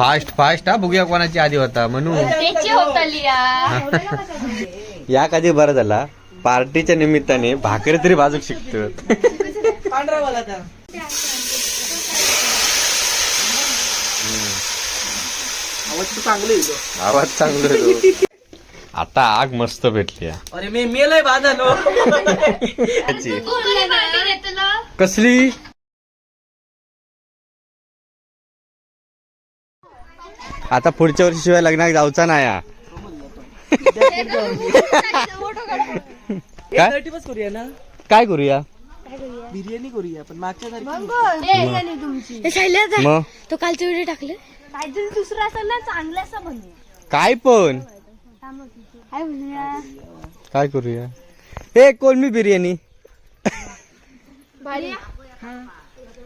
Fast fast हा? बघूया कोणाची आधी होता. म्हणू त्याची होतली या कधी बरं झाला? पार्टीच्या निमित्ताने भाकरी तरी बाजूक शिकतो पांढरा वाला था आवाज चांगलं आहे गं. आवाज चांगला येतो. आता आग मस्त भेटली. अरे मी मेलय बाधा. कसली? आता पुढच्या वर्षी शिवाय लग्नात जाऊचा नाही हा. काय? करूया ना? काय करूया? बिर्याणी करूया पण मागच्या तारखेला मग? तो कालचे व्हिडिओ टाकले. काहीतरी दुसरं असं ना चांगलं असं म्हणूया काय पण? काय म्हणूया काय करूया? हे कोलमी बिर्याणी?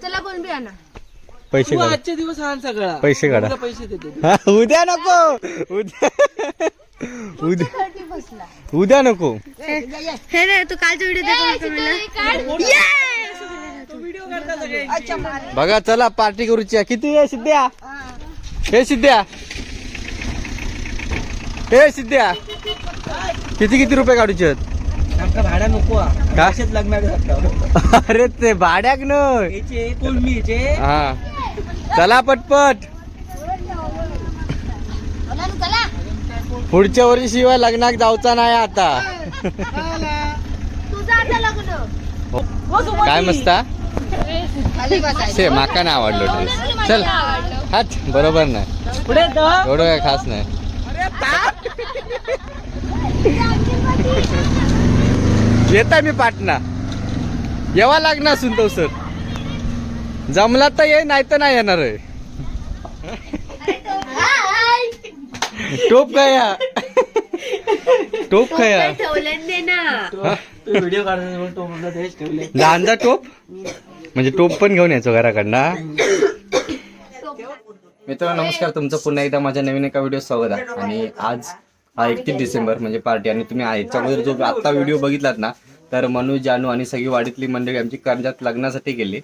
चला कोण बी आणा पैसे तू काढा. आजचे दिवस आण सगळा. पैसे काढा. तुला पैसे देते. हा, उद्या नको. उद्या. उद्या. उद्या नको. हे नाही तू कालचा व्हिडिओ व्हिडिओ करता सगळे. बघा चला पार्टी करूची आहे. किती आहे सिद्ध्या? हे सिद्ध्या. हे सिद्ध्या. किती किती रुपये काढूचे आहेत? आमका भाडा नको हा. घातला अरे ते भाड्याक न याचे याचे हा. चला पटपट. पुढच्या वर्षी शिवाय जाऊचा नाही आता. काय मस्ता शे माका नाही आवडलो ड्रेस चल. हाच बरोबर नाही. एवढं काय खास नाही. येता मी पाटणा. येवा लागणार सुनतो सर. जमला तर ये नाही तर नाही येणार आहे. टोप काय हा? टोप. तो व्हिडिओ लहानचा टोप म्हणजे टोप पण घेऊन यायचो घराकडनं मित्रांनो नमस्कार. तुमचं पुन्हा एकदा माझ्या नवीन एका व्हिडिओ स्वागत आहे. आणि आज हा एकतीस डिसेंबर म्हणजे पार्टी आणि तुम्ही याच्या अगोदर जो आता व्हिडिओ बघितलात ना तर मनू जानू आणि सगळी वाडीतली मंडळी आमची कर्जात लग्नासाठी गेली.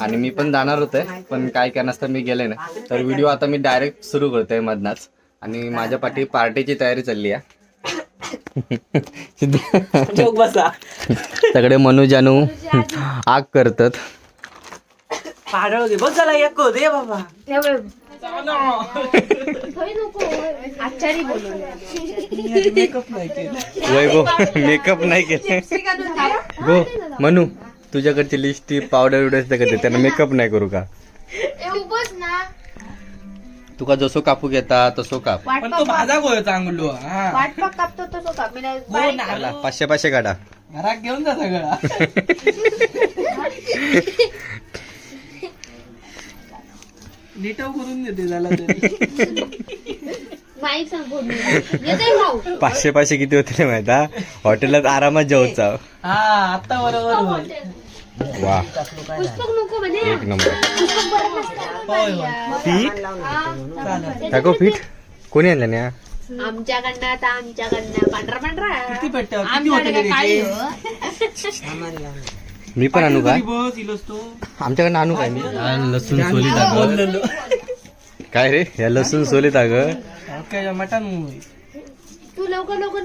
आणि मी पण जाणार होते पण काय कारणास्तव मी गेले ना तर व्हिडिओ आता मी डायरेक्ट सुरू करतोय मधनाच. आणि माझ्या पाठी पार्टीची तयारी चालली आहे. बसा. सगळे मनू जानू आग करतात. पाडळ दे बस झाला एक दे बाबा. आचारी बोलवले मेकअप नाही केलं. वय गो मेकअप नाही केले गो मनू. तुझ्याकडची लिपस्टिक पावडर विडर का त्यांना मेकअप नाही करू का? बस ना. तुका जसो कापू घेता तसो काप. पण तो भाजा गोय चांगलो हा. वाटपाक कापतो तसं काप. मी नाही हो ना. चला, पाचशे पाचशे काढा. घरात घेऊन जा सगळा. नीटव करून देते झाला तरी. माईक सांग बोल येते भाऊ. पाचशे पाचशे किती होते माहीत हॉटेलात आरामात जेवचा हा आता बरोबर होय वा. पुस्तक नको म्हणे एक नंबर. पीठ टाको पीठ कोणी आणलं ना आमच्याकडनं आता आमच्याकडनं. पांढरा पांढरा. किती भेटत? किती होते रे त्याचे? मी पण आणू का? तरी बस इलोस तो. आमच्याकडनं आणू काय मी? लसूण बोललेलो. काय रे? या लसूण सोलीत अगं काय मटन. तू लवकर लवकर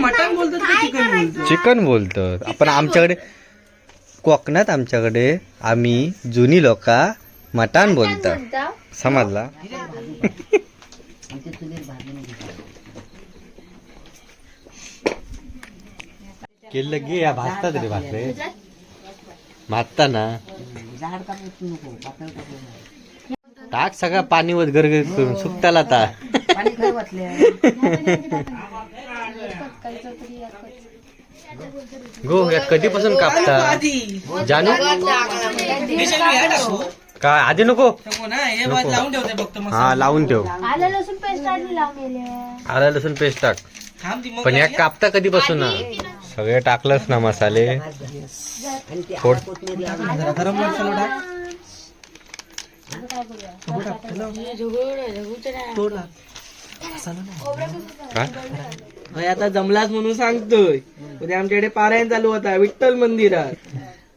मटन बोलतात चिकन बोलतात चिकन बोलतात आपण आमच्याकडे कोकणात आमच्याकडे आम्ही जुनी लोका मटान बोलतात म्हणता समजला? केलं गे या भाजतात रे भाकरे. भाजता ना? टाक सगळं पाणी वर गरगर करून सुकताला आता. गो या कधीपासून कापता? जानू. काय आधी नको? हे बाज लावून ठेवते फक्त मसाला. हा लावून ठेव. आलं लसूण पेस्ट आला लसूण टाक. पण या कापता कधीपासून? ना सगळे टाकलंच ना मसाले. थोड होय, आता जमलाच म्हणून सांगतोय. उद्या आमच्याकडे पारायण चालू होता विठ्ठल मंदिरात.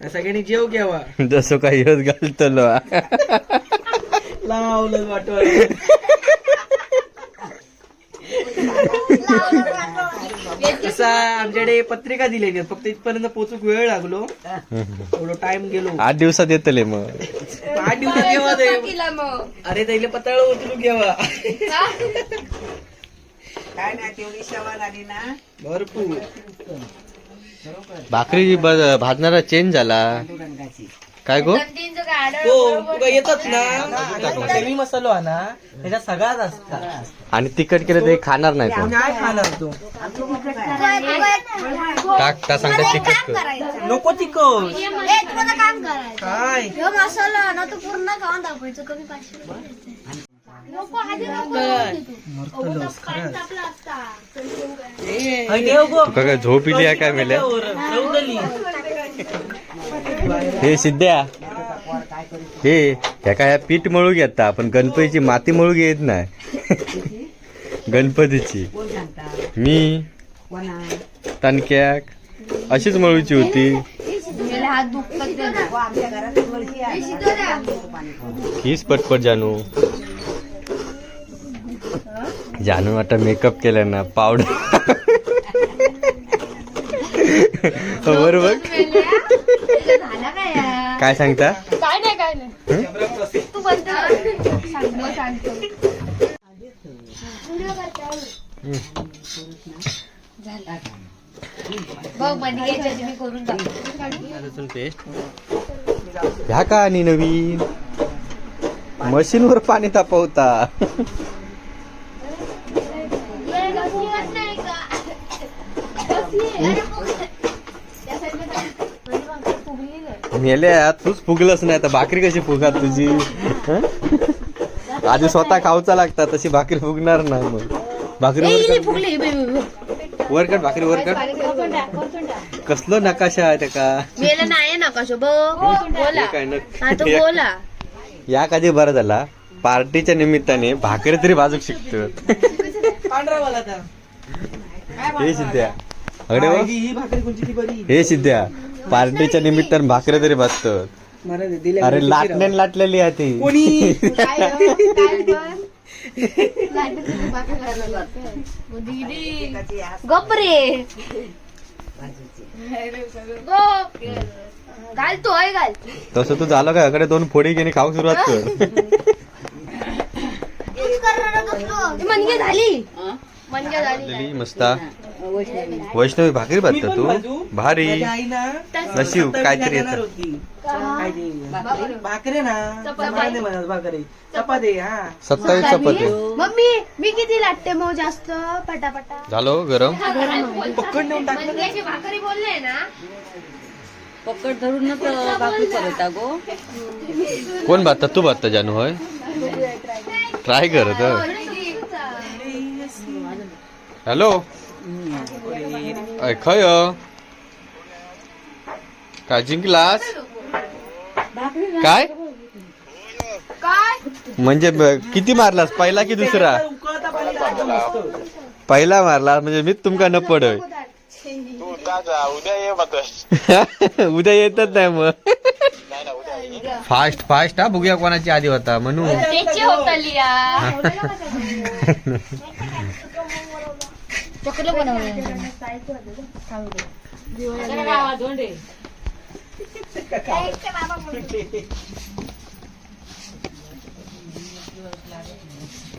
सगळ्यांनी जेव घ्यावा. जसं काही होत घालतलो. लावलं वाटवलं कसा आमच्याकडे पत्रिका दिलेली. फक्त इथपर्यंत पोहोचूक वेळ लागलो. थोडं टाइम गेलो. आठ दिवसात येतले मग. आठ दिवसात ते. अरे त्याला भरपूर. भाकरी ब- भाजणारा चेंज झाला. काय गो? हो येतच ना. सेमी मसालो हा ना त्याच्यात सगळ्यात असतात आणि तिखट केलं ते खाणार नाही कोण? काय खाणार तू? टाक त्या सांगता तिखट कर. नको तिकट काम करायचं. काय? ह्यो मसाला ना तो पूर्ण खाऊन दाखवायचं. कमी पाचशे रुपये. द्यायचे. तुका काय झोप इली आहे काय मेल्या? हे सिद्ध्या. हे ह्या काय ह्या पीठ मळू घेता पण गणपतीची माती मळू घेत नाही. गणपतीची. मी तणक्याक अशीच मळूची होती. हात दुखतात. हीच पटपट जानू. जानू आता मेकअप केला ना पावडर बरोबर काय सांगता? काय नाही काय नाही. तू. ह्या का आणि नवीन? मशीनवर पाणी तापवता ये, कसली वाट नाही का? कसली? अरे, फुग- त्या साईडला टाक. म्हणजे मग फुगलेलं आहे. मेल्या तूच फुगलच नाही तर भाकरी कशी फुगा तुझी? आधी स्वतः खाऊचा लागता तशी भाकरी फुगणार नाही मग. भाकरी वरकट भाकरी वरकट. कसलं नकाशा आहे त्या का? मेलं नाही बोला. या कधी बरं झाला? पार्टीच्या निमित्ताने भाकरी तरी बाजूक शिकतो पांढरा वाला आता हे सिद्ध्या अगडे हा, वा. ही ही भाकरी कोणची? ती बरी. हे सिद्ध्या पार्टीच्या निमित्ताने भाकरी तरी भाजतात. मला दे, दिल्या अरे गोष्टी लाटण्यान. लाटलेली आहे ती. कोणी? गपरे घालतोय घाल. तसं तू झालं का? अकडे दोन फोडी घेणे खाऊ सुरुवात कर. झाली. मस्ता. वैष्णवी. भाकरी पण तू. भारी. नशीब काहीतरी येतं? भाकरे? ना. भाकरे. चपाती. हा. सत्तावीस चपाती? मम्मी मी किती लाटते मग जास्त? पटापटा. झालो गरम? पकड नेऊन टाकलं भाकरी बोलले ना? पकड धरूनच भाकरी करता गो कोण बांधता तू बांधता जानू होय. ट्राय करत हॅलो. खय काय जिंकलास? काय? काय म्हणजे किती मारलास? पहिला की दुसरा? पहिला मारला म्हणजे मीच तुमका न पडय. उद्या येतच नाही मग. फास्ट फास्ट हा बघूया कोणाची आधी होता म्हणून. चक्र बनवलं.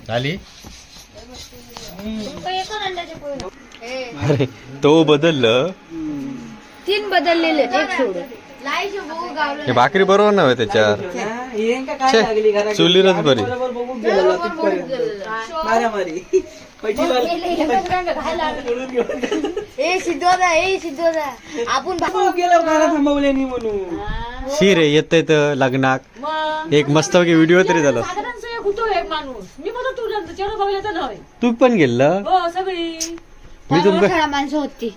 झाली अरे तो बदललं. तीन बदललेले एक सोडून. हे भाकरी बरोबर नव्हे त्याच्यावर हा, हे चुलीवरच बरी. बरोबर बघून गेलो तिथपर्यंत. मारामारी पहिली ए सिद्धोदा ए सिद्धोदा. आपण भा- गेलो घरा थांबवल्यानी म्हणून. शी रे येतंय तर लग्नाक. एक मस्त व्हिडिओ तरी झाला. तू पण गेलं हो सगळी. मी तुमका खेळा माणसं होती.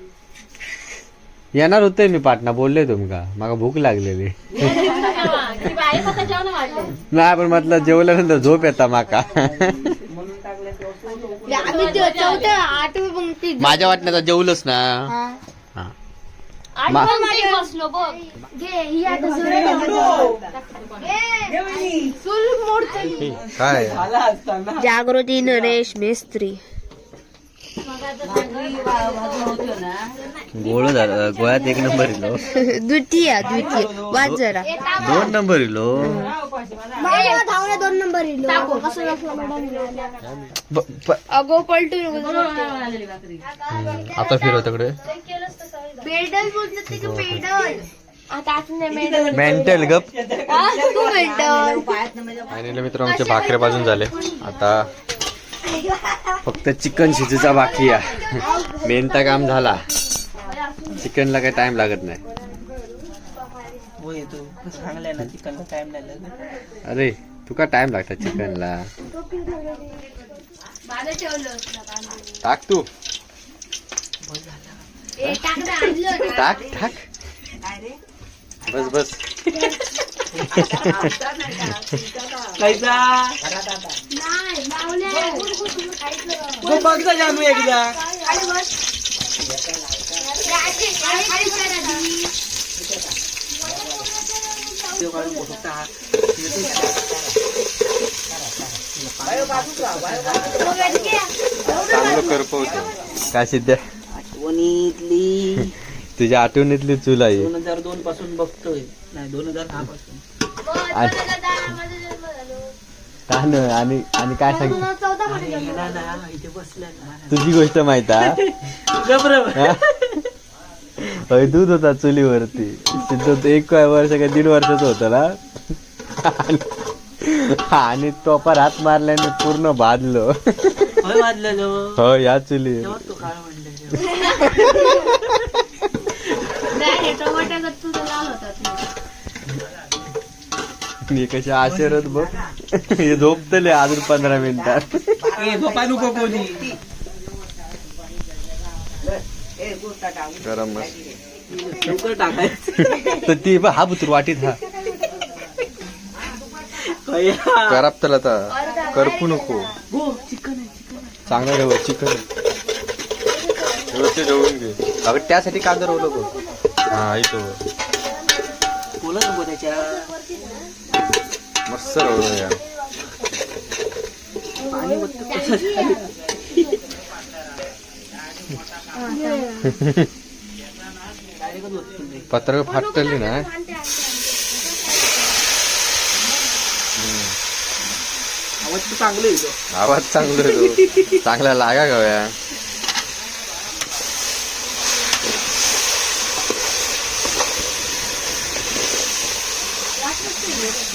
येणार होते मी पाटणा बोलले तुमका मला भूक लागलेली. नाही पण म्हटलं जेवल्यानंतर झोप येता माका. आम्ही ते चौथ्या आठवी पंक्ती माझ्या वाटण्याचा जेवलंच ना. हा. हा. मा- बसलो बघ. घे ही आता काय? जागृती नरेश मेस्त्री. गोळ झालं. गोळ्यात एक नंबर इलो. द्वितीय द्वितीय. वाच जरा. दोन नंबर इलो. धावण्या दोन नंबर प- अगो पलटू आता फिरव तिकडे. पेडल बोलतात ते पेडल मेंटल गप. फायनली मित्र आमचे भाकरे बाजून झाले. आता फक्त चिकन शिजूचा बाकी आहे. मेनचा काम झाला. चिकनला काही टाइम लागत नाही. अरे तुका टाइम लागता चिकनला? टाक तू. टाक. टाक. बस बस. कैसा बघ जानू एकदा. चांगलं करपवतो काय सिद्ध्या? आठवणीतली. तुझ्या आठवणीतली चूल आहे. दोन हजार दोन पासून बघतोय. नाही दोन हजार दहा पासून तान आणि आणि काय सांग दोन हजार चौदा मध्ये जन्म गेला ना इथे बसला ना. तुझी गोष्ट माहीत हा? हा? होय, दूध होता चुलीवरती. सिद्ध एक वर्ष का दीड वर्षाचं होतं ना? आणि- आणि टोपार हात मारल्याने पूर्ण वाजलेलो हो या चुली नाही रे, टोमॅटो तुझा लाल होतात मी कशी आश्चर्यात बघ. हे झोपतले अजून पंधरा मिनिटात नको कोणी. गरम तर ती बघ हा बुतूर वाटीत हा. कया. कराप त्याला आता करपू नको. हो चिकन चिकन चांगलं ठेव चिकन व्यवस्थित जेवून घे. अगं त्यासाठी कांदा रोवलं बघ हा इथं बोलत नको त्याच्या वरतून दे. पत्र फाटली ना? आवाज चांगला येतो. चांगला लागा गव्या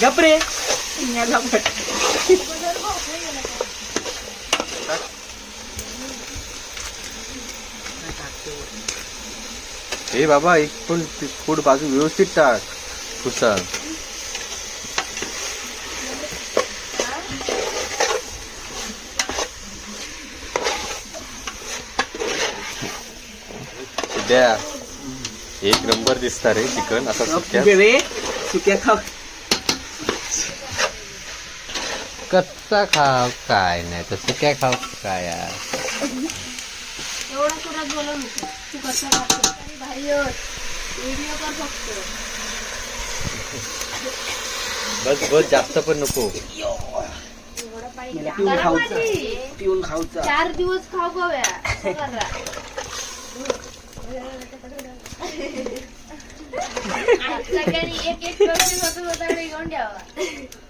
गपरे हे बाबा एक पण फूड बाजू व्यवस्थित टाक. पुसा द्या. एक नंबर दिसता रे चिकन. असा सुक्या सुक्या खाव कच्चा खाव काय नाही? तर सुक्या खाव काय यार? एवढा सुरात बोलू नको तू कसं खातो भारी व्हिडिओ कर फक्त बस बस जास्त पण नको. पिऊन खाऊचा. पिऊन खाऊचा. चार दिवस खाऊ गोव्या एक एक घेऊन ठेवा.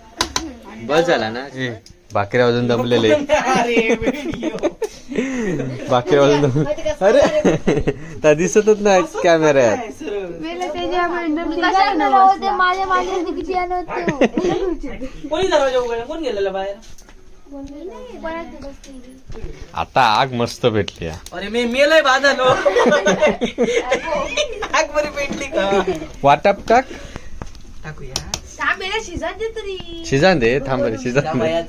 बस झाला ना. भाकरी वाजून दमलेले. भाकरी वाजून दमले अरे त्या दिसतच नाही कॅमेऱ्यात माझ्या माझ्या किती कोणी दरवाजा उघडला? कोण गेलेला बाहेर? आता आग मस्त भेटली. अरे मी मेलय बाधा नो आग बरी पेटली का? वाटप टाक. टाकूया. शिजा दे तरी. शिजान दे थांब रे शिजान दे.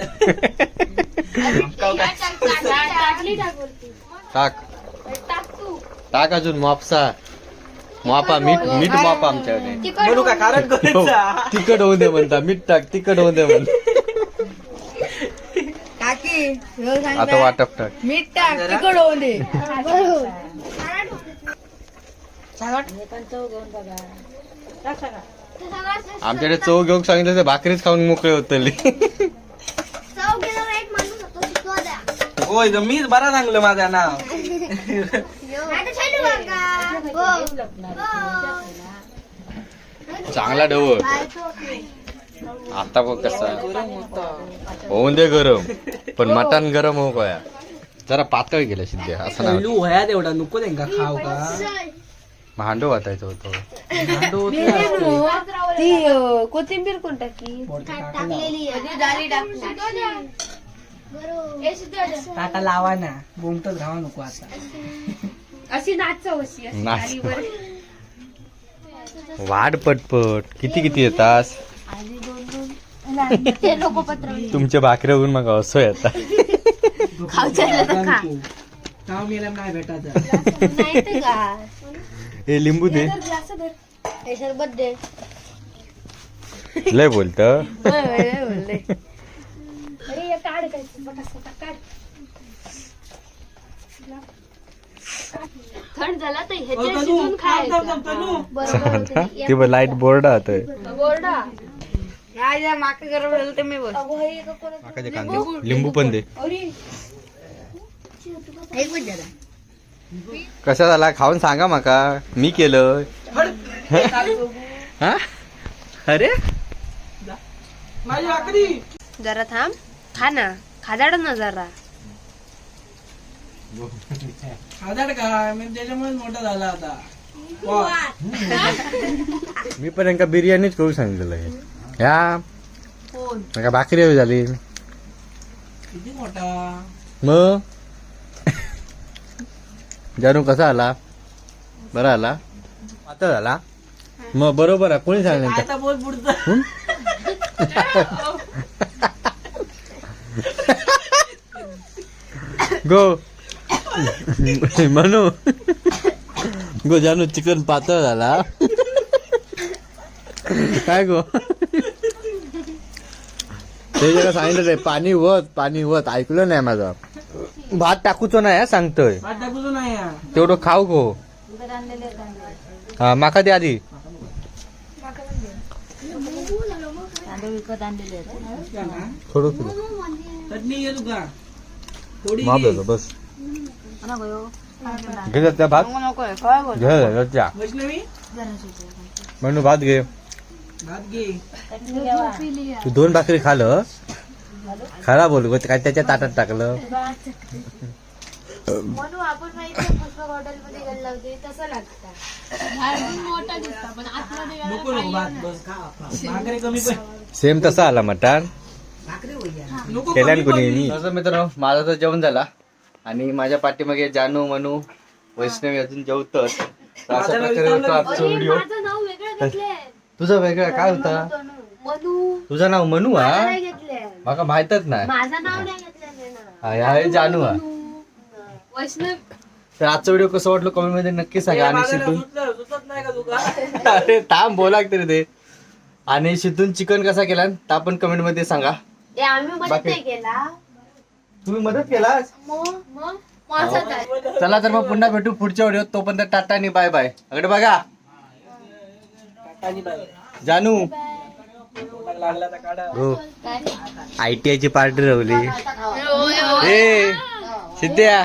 टाक वरती टाक. टाक तू टाक अजून मॉपसा. मॉपा मीठ मीठ मॉपा आमच्याकडे. म्हणू का? कारण हो, तिखट होऊन दे म्हणता. मीठ टाक तिखट होऊन दे म्हणता. आता वाटप टाक. मीठ टाक तिकड होऊ दे. ते सगळं. आमच्याकडे चव घेऊन सांगितलं तर भाकरीच खाऊन मोकळे होतली होय मीच बरा सांगलं माझं नाव. चांगला डव. आता बघ कसा. होऊन दे गरम. पण मटण गरम हो काय जरा पातळ गेलं शिद्ध्या असं नाही लू वया तेवढा नको त्यांका खाव का? भांडो वाटायचं होतं. भांडो. ती अं, कोथिंबीर कोण टाकलेली टाकली. बरोबर. टाटा लावा ना. बोमटच राहा नको आता. अशी नाचव अशी अशी नाच. वाढ पटपट. किती किती येतात ते नको पत्र तुमच्या भाकऱ्या होऊन मग असं येतात नाव मेला नाही भेटायचं. नाही ते का हे लिंबू दे. हे सरबत दे. लय बोलत. हे थंड झाला तर ह्याच्या शिजून खायचं. ती लाइट बोर्ड. हा, माका हे कोण लिंबू? पण दे. कसा झाला खाऊन सांगा माका. मी केलं. हा? अरे? जरा थांब. खा ना. खादाड ना जरा. मी त्याच्यामुळे मोठा झाला आता. मी पण यांका बिर्याणीच करू सांगितलं आहे. ह्या नका भाकरी हवी झाली. किती मोठा? मग? जानू कसा आला? बरा आला? आता झाला? मग बरोबर आहे कोणी सांगितलं आता बोल पुढचं. गो. म्हणू गो जानू चिकन पातळ झाला. काय गो? ते जरा सांगितलं पाणी वत पाणी वत. ऐकलं नाही माझं. भात टाकूचो नाही सांगतोय. तेवढं खाऊ गो. हा माका दे आधी. थोडं थोडं बस. घे त्या भात. घे जा वैष्णवी म्हणून भात घे. तू दोन भाकरी खालं खरा बोल गं, काय त्याच्या ताटात टाकलं. म्हणून आपण माहिती फक्त हॉटेलमध्ये गेलो होते तसं लागतं. नको नको भात बस खा भाकरी कमी पण सेम तसा आला नको केल्यान कमी कोणी? पण. मी असं मित्रांनो माझं तर जेवण झाला. आणि माझ्या पाठीमागे जानू मनू वैष्णवी अजून जेवतच तर अशा प्रकारे होतो आजचा व्हिडिओ. माझं नाव वेगळं घेतलंय. तुझा वेगळा काय होता? तुझं नाव मनू हा? माका माहितच नाही. माझं नाव नाही घेतलं हा, जानू हा. वैष्णव. तर आजचा व्हिडिओ कसं वाटलं कमेंटमध्ये नक्की सांगा. आणि तुका अरे थांब बोला तरी ते. आणि शितून चिकन कसा केला? ता पण कमेंटमध्ये सांगा. ते आम्ही मदत बाकी- नाही केला. तुम्ही मदत केलास? मग मग माझं काय चला तर मग पुन्हा भेटू पुढच्या व्हिडिओ तोपर्यंत टाटा आणि बाय बाय अगड बघा. आणि बाय. जानू. लागला तर काढा. हो. आय टी आय ची पार्टी रवली. ए सिद्ध्या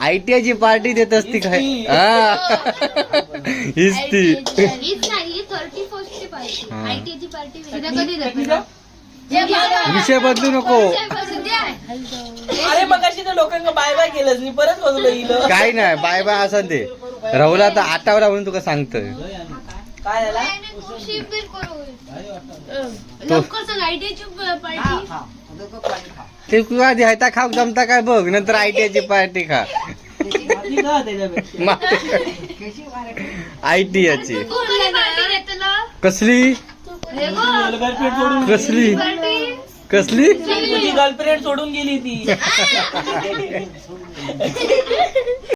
आय टी आय ची पार्टी देत असती काय? हा. ती नाही. ही विषय बदलू नको. अरे मग अशी तर लोकांना बाय बाय केलंच मी परत बसलो इलं काय नाही बाय बाय असं ते रवला तर आटावला म्हणून तुका सांगतोय. काय झाला? शिबिर करू लवकर सांग आय टी ची पार्टी. ते आधी हायता खाऊ जमता काय बघ नंतर आय टी आय ची पार्टी खा. माझी का त्याच्यापेक्षा आय टी आय ची कोणी पार्टी घेतला कसली? कसली? कसली गर्लफ्रेंड सोडून गेली ती.